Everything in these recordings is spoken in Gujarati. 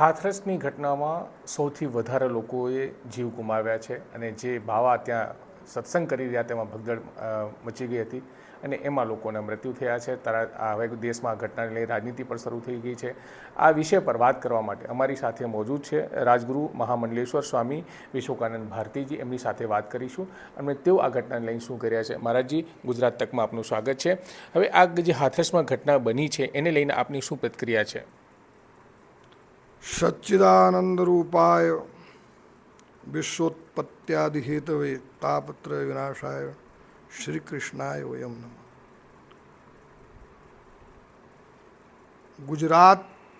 હાથરસની ઘટનામાં સૌથી વધારે લોકોએ જીવ ગુમાવ્યા છે અને જે બાવા ત્યાં સત્સંગ કરી રહ્યા તેમાં ભગદડ મચી ગઈ હતી અને એમાં લોકોના મૃત્યુ થયા છે. તરા, હવે દેશમાં આ ઘટનાને લઈ રાજનીતિ પણ શરૂ થઈ ગઈ છે. આ વિષય પર વાત કરવા માટે અમારી સાથે મોજૂદ છે રાજગુરુ મહામંડલેશ્વર સ્વામી વિશ્વકાનંદ ભારતીજી. એમની સાથે વાત કરીશું અને તેઓ આ ઘટનાને લઈને શું કર્યા છે. મહારાજજી, ગુજરાત તકમાં આપનું સ્વાગત છે. હવે આ જે હાથરસમાં ઘટના બની છે, એને લઈને આપની શું પ્રતિક્રિયા છે? સચ્ચિદાનંદરૂપાય વિશ્વોત્પત્યાદિહેતવે તાપત્ર વિનાશાય શ્રી કૃષ્ણાય વયમ ગુજરાતમાં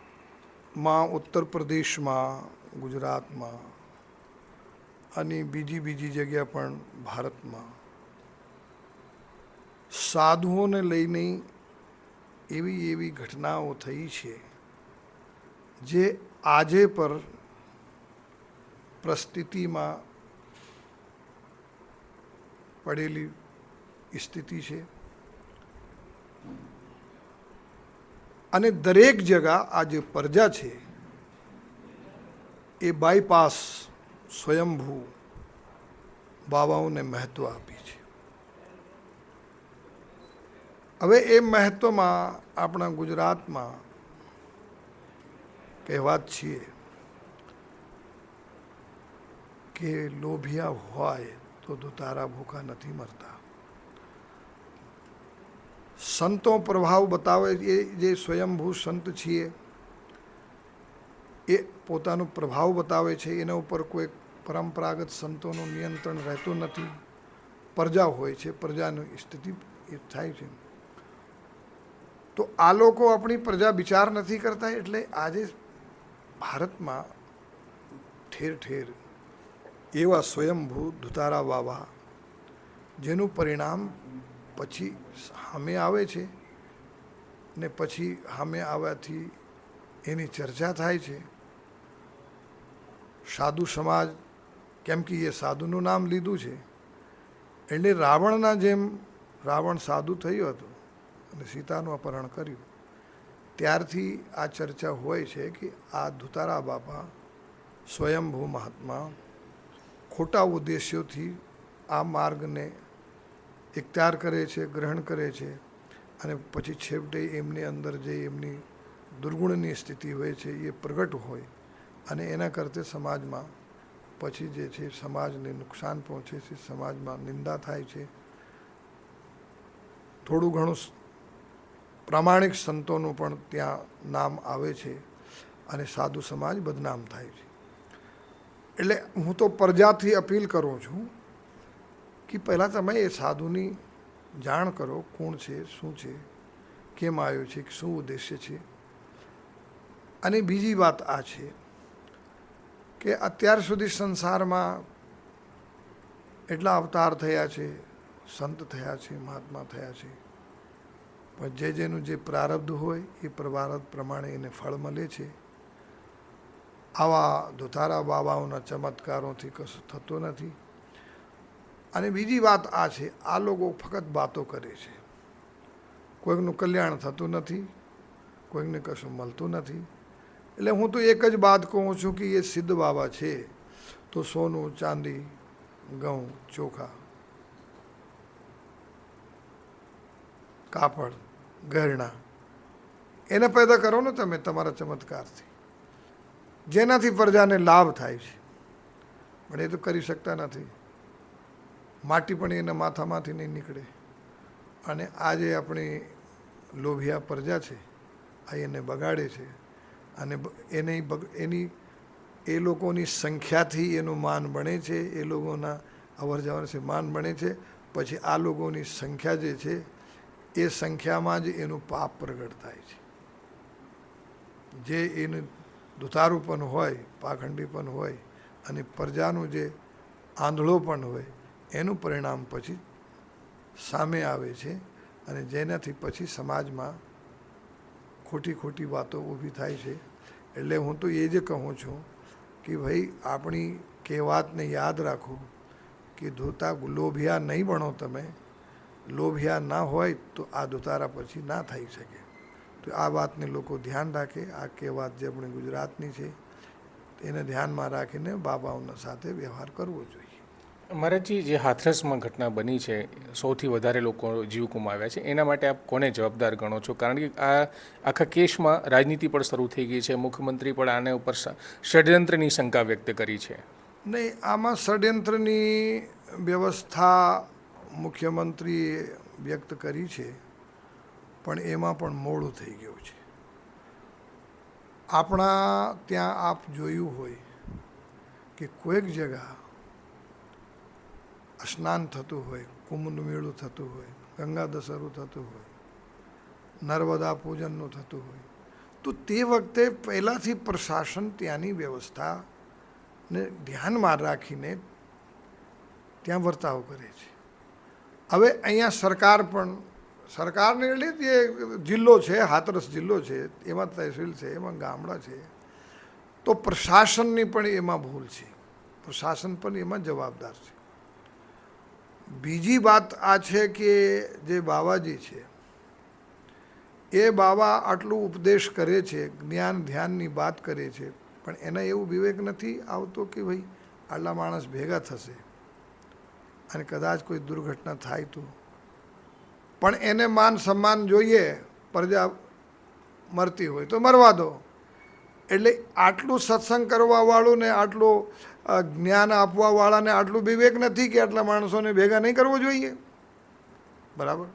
ઉત્તર પ્રદેશમાં ગુજરાતમાં અને બીજી બીજી જગ્યા પણ ભારતમાં સાધુઓને લઈને એવી એવી ઘટનાઓ થઈ છે જે આજે પર પ્રસ્થિતિમાં પડેલી સ્થિતિ છે. અને દરેક જગા આ જે પ્રજા છે, એ બાયપાસ સ્વયંભૂ બાબાઓને મહત્વ આપી છે. હવે એ મહત્વમાં આપણા ગુજરાતમાં કહેવાત છીએ કે લોભિયા હોય તો દુતારા ભૂખા નથી મરતા. સંતો પ્રભાવ બતાવે એ જે સ્વયંભૂ સંત છીએ, એ પોતાનો પ્રભાવ બતાવે છે, એના ઉપર કોઈ પરંપરાગત સંતોનું નિયંત્રણ રહેતું નથી. પ્રજા હોય છે, પ્રજાની સ્થિતિ એ થાય છે. તો આ લોકો આપણી પ્રજા વિચાર નથી કરતા એટલે આજે ભારતમાં ઠેર ઠેર એવા સ્વયંભૂ ધુતારા વાવા, જેનું પરિણામ પછી સામે આવે છે ને પછી સામે આવ્યાથી એની ચર્ચા થાય છે. સાધુ સમાજ, કેમ કે એ સાધુનું નામ લીધું છે એટલે રાવણના જેમ રાવણ સાધુ થયો હતો અને સીતાનું અપહરણ કર્યું. ત્યારથી આ ચર્ચા હોય છે કે આ ધુતારા બાપા સ્વયંભૂ મહાત્મા ખોટા ઉદ્દેશ્યોથી આ માર્ગને ઇખ્તિયાર કરે છે, ગ્રહણ કરે છે અને પછી છેવટે એમની અંદર જે એમની દુર્ગુણની સ્થિતિ હોય છે એ પ્રગટ હોય અને એના કરતે સમાજમાં પછી જે છે સમાજને નુકસાન પહોંચે છે, સમાજમાં નિંદા થાય છે. થોડું ઘણું પ્રામાણિક સંતોનું પણ ત્યાં નામ આવે છે અને સાધુ સમાજ બદનામ થાય છે. એટલે હું તો પ્રજાથી અપીલ કરું છું કે પહેલાં તમે એ સાધુની જાણ કરો, કોણ છે, શું છે, કેમ આવ્યો છે કે શું ઉદ્દેશ્ય છે. અને બીજી વાત આ છે કે અત્યાર સુધી સંસારમાં એટલા અવતાર થયા છે, સંત થયા છે, મહાત્મા થયા છે. પણ જે જેનું જે પ્રારબ્ધ હોય એ પ્રારબ્ધ પ્રમાણે એને ફળ મળે છે. આવા ધોતારા બાબાઓના ચમત્કારોથી કશું થતું નથી. અને બીજી વાત આ છે, આ લોકો ફક્ત વાતો કરે છે. કોઈકનું કલ્યાણ થતું નથી કોઈકને કશું મળતું નથી. એટલે હું તો એક જ વાત કહું છું કે એ સિદ્ધ બાબા છે, તો સોનું, ચાંદી, ઘઉં, ચોખા, કાપડ ગહેરણા એને પેદા કરો ને તમે તમારા ચમત્કારથી. જેનાથી પ્રજાને લાભ થાય છે. પણ એ તો કરી શકતા નથી. માટી પણ એના માથામાંથી નહીં નીકળે. અને આજે આપણી લોભિયા પ્રજા છે, આ એને બગાડે છે. અને એને એની, એ લોકોની સંખ્યાથી એનું માન બને છે, એ લોકોના અવર જવરથી માન બને છે. પછી આ લોકોની સંખ્યા જે છે એ સંખ્યામાં જ એનું પાપ પ્રગટ થાય છે. જે એનું દુતારુપન હોય પાખંડીપન હોય અને પ્રજાનું જે આંધળો પણ હોય, એનું પરિણામ પછી સામે આવે છે અને જેનાથી પછી સમાજમાં ખોટી ખોટી વાતો ઊભી થાય છે. એટલે હું તો એ જ કહું છું કે ભાઈ, આપણી કહેવાતને યાદ રાખો કે ધોતા લોભિયા નહીં બનો તમે. લોભિયા ના હોય તો આ દુતારા પછી ના થઈ શકે. તો આ વાતને લોકો ધ્યાન રાખે. આ કહેવાત જે આપણી ગુજરાતની છે એને ધ્યાનમાં રાખીને બાબાઓના સાથે વ્યવહાર કરવો જોઈએ. મહારાજજી જે હાથરસમાં ઘટના બની છે સૌથી વધારે લોકો જીવ ગુમાવ્યા છે એના માટે આપ કોને જવાબદાર ગણો છો? કારણ કે આ આખા કેસમાં રાજનીતિ પણ શરૂ થઈ ગઈ છે મુખ્યમંત્રી પણ આને ઉપર ષડયંત્રની શંકા વ્યક્ત કરી છે. નહીં આમાં ષડયંત્રની વ્યવસ્થા મુખ્યમંત્રીએ વ્યક્ત કરી છે, પણ એમાં પણ મોડું થઈ ગયું છે. આપણા ત્યાં આપ જોયું હોય કે કોઈક જગા સ્નાન થતું હોય કુંભનું મેળું થતું હોય, ગંગા દશરું થતું હોય, નર્મદા પૂજનનું થતું હોય, તો તે વખતે પહેલાંથી પ્રશાસન ત્યાંની વ્યવસ્થાને ધ્યાનમાં રાખીને ત્યાં વર્તાવ કરે છે. હવે અહીંયા સરકાર પણ, સરકારને એટલે જે જિલ્લો છે, હાથરસ જિલ્લો છે, એમાં તહેસીલ છે, એમાં ગામડા છે, તો પ્રશાસનની પણ એમાં ભૂલ છે. પ્રશાસન પણ એમાં જવાબદાર છે. બીજી વાત આ છે કે જે બાવાજી છે, એ બાવા આટલું ઉપદેશ કરે છે, જ્ઞાન ધ્યાનની વાત કરે છે, પણ એને એવું વિવેક નથી આવતો કે ભાઈ આટલા માણસ ભેગા થશે. અને કદાચ કોઈ દુર્ઘટના થાય તો. પણ એને માન સન્માન જોઈએ, પ્રજા મરતી હોય તો મરવા દો. એટલે આટલું સત્સંગ કરવાવાળું ને આટલું જ્ઞાન આપવાવાળાને આટલું વિવેક નથી કે આટલા માણસોને ભેગા નહીં કરવો જોઈએ? બરાબર?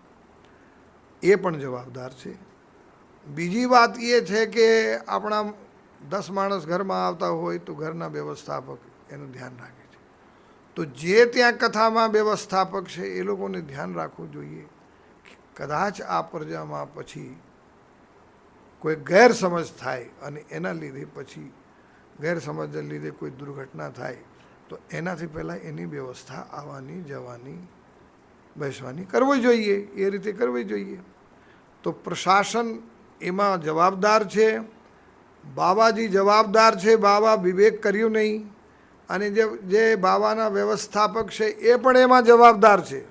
એ પણ જવાબદાર છે. બીજી વાત એ છે કે આપણા દસ માણસ ઘરમાં આવતા હોય તો ઘરના વ્યવસ્થાપક એનું ધ્યાન રાખે. તો જે ત્યાં કથામાં વ્યવસ્થાપક છે, એ લોકોને ધ્યાન રાખવું જોઈએ કદાચ આ પ્રજામાં પછી કોઈ ગેરસમજ થાય અને એના લીધે પછી ગેરસમજને લીધે કોઈ દુર્ઘટના થાય, તો એનાથી પહેલાં એની વ્યવસ્થા આવવાની, જવાની, બેસવાની કરવી જોઈએ, એ રીતે કરવી જોઈએ. તો પ્રશાસન એમાં જવાબદાર છે, બાબાજી જવાબદાર છે, બાબા વિવેક કર્યું નહીં. અને જે જે બાવાના વ્યવસ્થાપક છે, એ પણ એમાં જવાબદાર છે.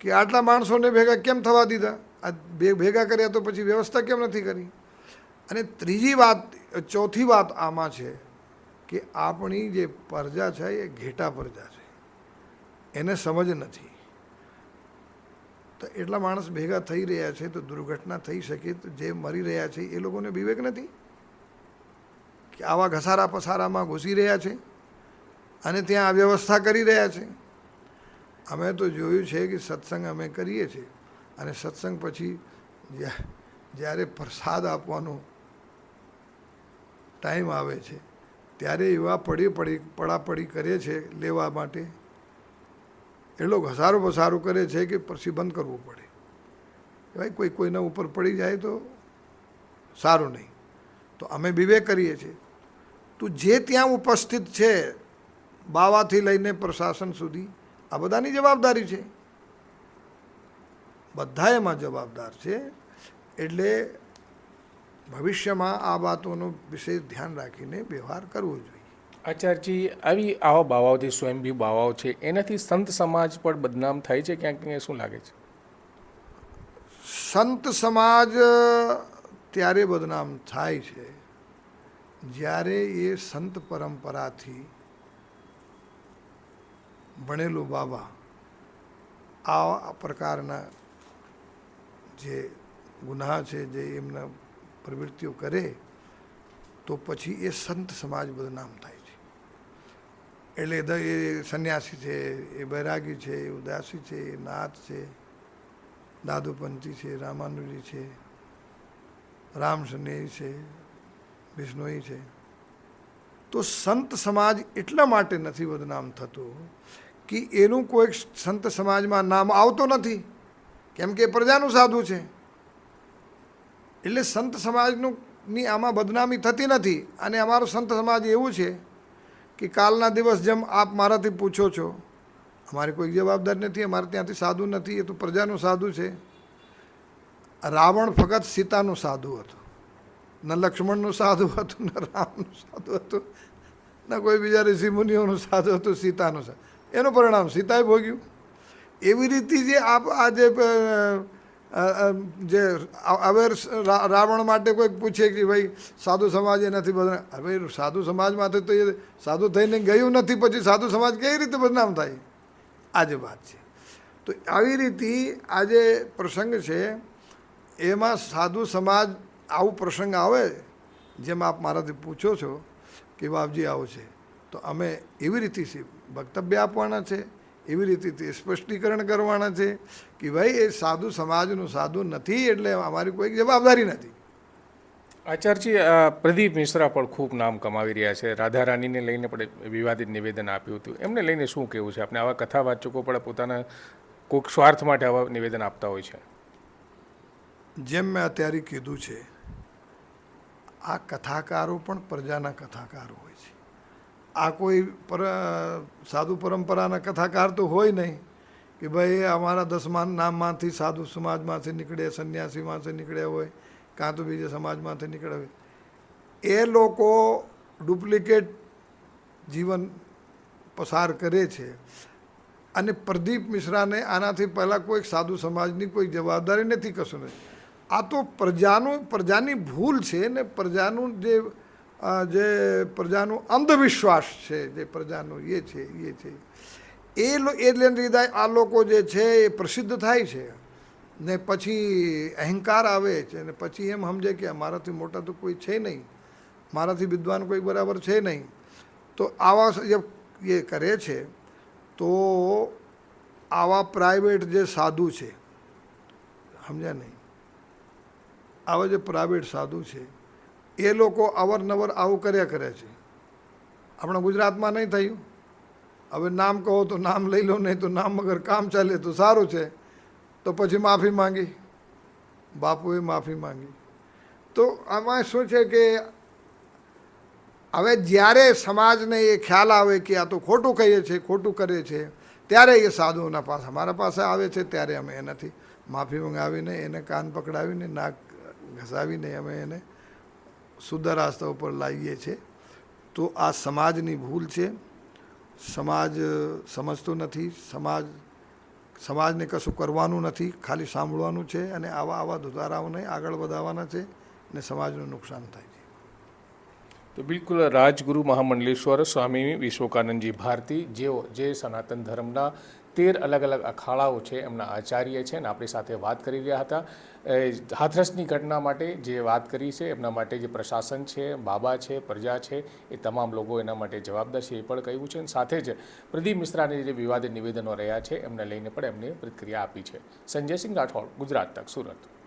કે આટલા માણસોને ભેગા કેમ થવા દીધા? આ ભેગા કર્યા તો પછી વ્યવસ્થા કેમ નથી કરી? અને ત્રીજી વાત, ચોથી વાત આમાં છે કે આપણી જે પ્રજા છે, એ ઘેટા પ્રજા છે. એને સમજ નથી. તો એટલા માણસ ભેગા થઈ રહ્યા છે, તો દુર્ઘટના થઈ શકે, તો જે મરી રહ્યા છે, એ લોકોને વિવેક નથી? કે આવા ઘસારા પસારામાં ઘૂસી રહ્યા છે અને ત્યાં આ વ્યવસ્થા કરી રહ્યા છે. અમે તો જોયું છે કે સત્સંગ અમે કરીએ છીએ અને સત્સંગ પછી જ્યા- જ્યારે પ્રસાદ આપવાનો ટાઈમ આવે છે, ત્યારે એવા પડી પડી, પડાપડી કરે છે લેવા માટે. એટલો ઘસારો પસારો કરે છે કે પ્રતિબંધ બંધ કરવું પડે. ભાઈ, કોઈ, કોઈના ઉપર પડી જાય તો સારું નહીં. તો અમે વિવેક કરીએ છીએ. તો જે ત્યાં ઉપસ્થિત છે બાવાથી લઈને પ્રશાસન સુધી આ બધાની જવાબદારી છે. બધા એમાં જવાબદાર છે એટલે ભવિષ્યમાં આ વાતોનો વિશેષ ધ્યાન રાખીને વ્યવહાર કરવો જોઈએ. આચાર્યજી આવી આવા બાવાઓ જે સ્વયંભી બાવાઓ છે એનાથી સંત સમાજ પણ બદનામ થાય છે ક્યાંક ક્યાંક શું લાગે છે? સંત સમાજ ત્યારે બદનામ થાય છે. જ્યારે એ સંત પરંપરાથી ભણેલું બાબા આ પ્રકારના જે ગુનાહ છે, જે એમના પ્રવૃત્તિઓ કરે, તો પછી એ સંત સમાજ બદનામ થાય છે. એટલે દ- એ સંન્યાસી છે, એ બૈરાગી છે, એ ઉદાસી છે, એ નાથ છે, દાદુપંથી છે, રામાનુજી છે રામસનેહી છે બિશ્નોઈ છે. તો સંત સમાજ એટલા માટે નથી બદનામ થતું કે એનું કોઈક સંત સમાજમાં નામ આવતો નથી. કેમ કે પ્રજાનું સાધુ છે. એટલે સંત સમાજનું ની આમાં બદનામી થતી નથી. અને અમારો સંત સમાજ એવું છે કે કાલના દિવસ જેમ આપ મારાથી પૂછો છો, અમારી કોઈ જવાબદારી નથી, અમારે ત્યાંથી સાધુ નથી, એ તો પ્રજાનું સાધુ છે. રાવણ ફક્ત સીતાનું સાધુ હતું. ન લક્ષ્મણનું સાધુ હતું ન રામનું સાધુ હતું ન કોઈ બીજા ઋષિ મુનિઓનું સાધુ હતું સીતાનું સાધુ એનું પરિણામ સીતાએ ભોગ્યું એવી રીતે જે આપ આ જે જે હવે રાવણ માટે કોઈક પૂછે કે ભાઈ સાધુ સમાજ એ નથી બદનામ હવે સાધુ સમાજમાંથી તો એ સાધુ થઈને ગયું નથી પછી સાધુ સમાજ કઈ રીતે બદનામ થાય આજે વાત છે તો આવી રીતે આ જે પ્રસંગ છે એમાં સાધુ સમાજ આવું પ્રસંગ આવે જેમ આપ મારાથી પૂછો છો કે બાપજી આવો છે તો અમે એવી રીતે વક્તવ્ય આપવાના છે એવી રીતે સ્પષ્ટીકરણ કરવાના છે કે ભાઈ એ સાધુ સમાજનું સાધુ નથી એટલે અમારી કોઈ જવાબદારી નથી. આચાર્યજી પ્રદીપ મિશ્રા પણ ખૂબ નામ કમાવી રહ્યા છે. રાધા રાણીને લઈને પણ વિવાદિત નિવેદન આપ્યું હતું. એમને લઈને શું કહેવું છે? આપણે આવા કથા વાચકો પણ પોતાના કોઈક સ્વાર્થ માટે આવા નિવેદન આપતા હોય છે. જેમ મેં અત્યારે કીધું છે આ કથાકારો પણ પ્રજાના કથાકારો હોય છે. આ કોઈ પર સાધુ પરંપરાના કથાકાર તો હોય નહીં કે ભાઈ અમારા દસમાન નામમાંથી સાધુ સમાજમાંથી નીકળે, સંન્યાસીમાંથી નીકળ્યા હોય, કાં તો બીજા સમાજમાંથી નીકળ્યા હોય. એ લોકો ડુપ્લિકેટ જીવન પસાર કરે છે અને પ્રદીપ મિશ્રાને આનાથી પહેલાં કોઈક સાધુ સમાજની કોઈ જવાબદારી નથી કશું નથી. આ તો પ્રજાનું, પ્રજાની ભૂલ છે ને પ્રજાનું જે જે પ્રજાનું અંધવિશ્વાસ છે, જે પ્રજાનું એ છે એ છે. એ એટલે લીધે, આ લોકો જે છે એ પ્રસિદ્ધ થાય છે. ને પછી અહંકાર આવે છે, ને પછી એમ સમજે કે મારાથી મોટા તો કોઈ છે નહીં. મારાથી વિદ્વાન કોઈ બરાબર છે નહીં. તો આવા જે એ કરે છે, તો આવા પ્રાઇવેટ જે સાધુ છે, સમજ્યા નહીં? આવા જે પ્રાઇવેટ સાધુ છે, એ લોકો અવરનવર આવું કર્યા કરે છે. આપણા ગુજરાતમાં નહીં થયું. હવે નામ કહો તો નામ લઈ લો, નહીં તો નામ વગર કામ ચાલે તો સારું છે. તો પછી માફી માંગી. બાપુએ માફી માંગી. તો આમાં શું છે કે હવે જ્યારે સમાજને એ ખ્યાલ આવે કે આ તો ખોટું કહીએ છીએ ખોટું કરીએ છીએ ત્યારે એ સાધુઓના પાસે, અમારા પાસે આવે છે, ત્યારે અમે એનાથી માફી મંગાવીને, એને કાન પકડાવીને, નાક ઘસાવીને અમે એને શુદ્ધ રાસ્તા ઉપર લાવીએ છીએ. તો આ સમાજની ભૂલ છે. સમાજ સમજતો નથી. સમાજ, સમાજને કશું કરવાનું નથી. ખાલી સાંભળવાનું છે અને આવા આવા ધુતારાઓને આગળ વધારવાના છે ને સમાજનું નુકસાન થાય છે. તો બિલકુલ રાજગુરુ મહામંડલેશ્વર સ્વામી વિશ્વકાનંદજી ભારતી જેઓ, જે સનાતન ધર્મના તેર અલગ અલગ અખાડાઓ છે એમના આચાર્ય છે અને આપણી સાથે વાત કરી રહ્યા હતા. હાથરસની ઘટના માટે જે વાત કરી છે, એમના માટે જે પ્રશાસન છે, બાબા છે, પ્રજા છે, એ તમામ લોકો એના માટે જવાબદાર છે એ પણ કહ્યું છે અને સાથે જ પ્રદીપ મિશ્રાને જે વિવાદિત નિવેદનો રહ્યા છે, એમને લઈને પણ એમને પ્રતિક્રિયા આપી છે. સંજયસિંહ રાઠોડ, ગુજરાત તક, સુરત.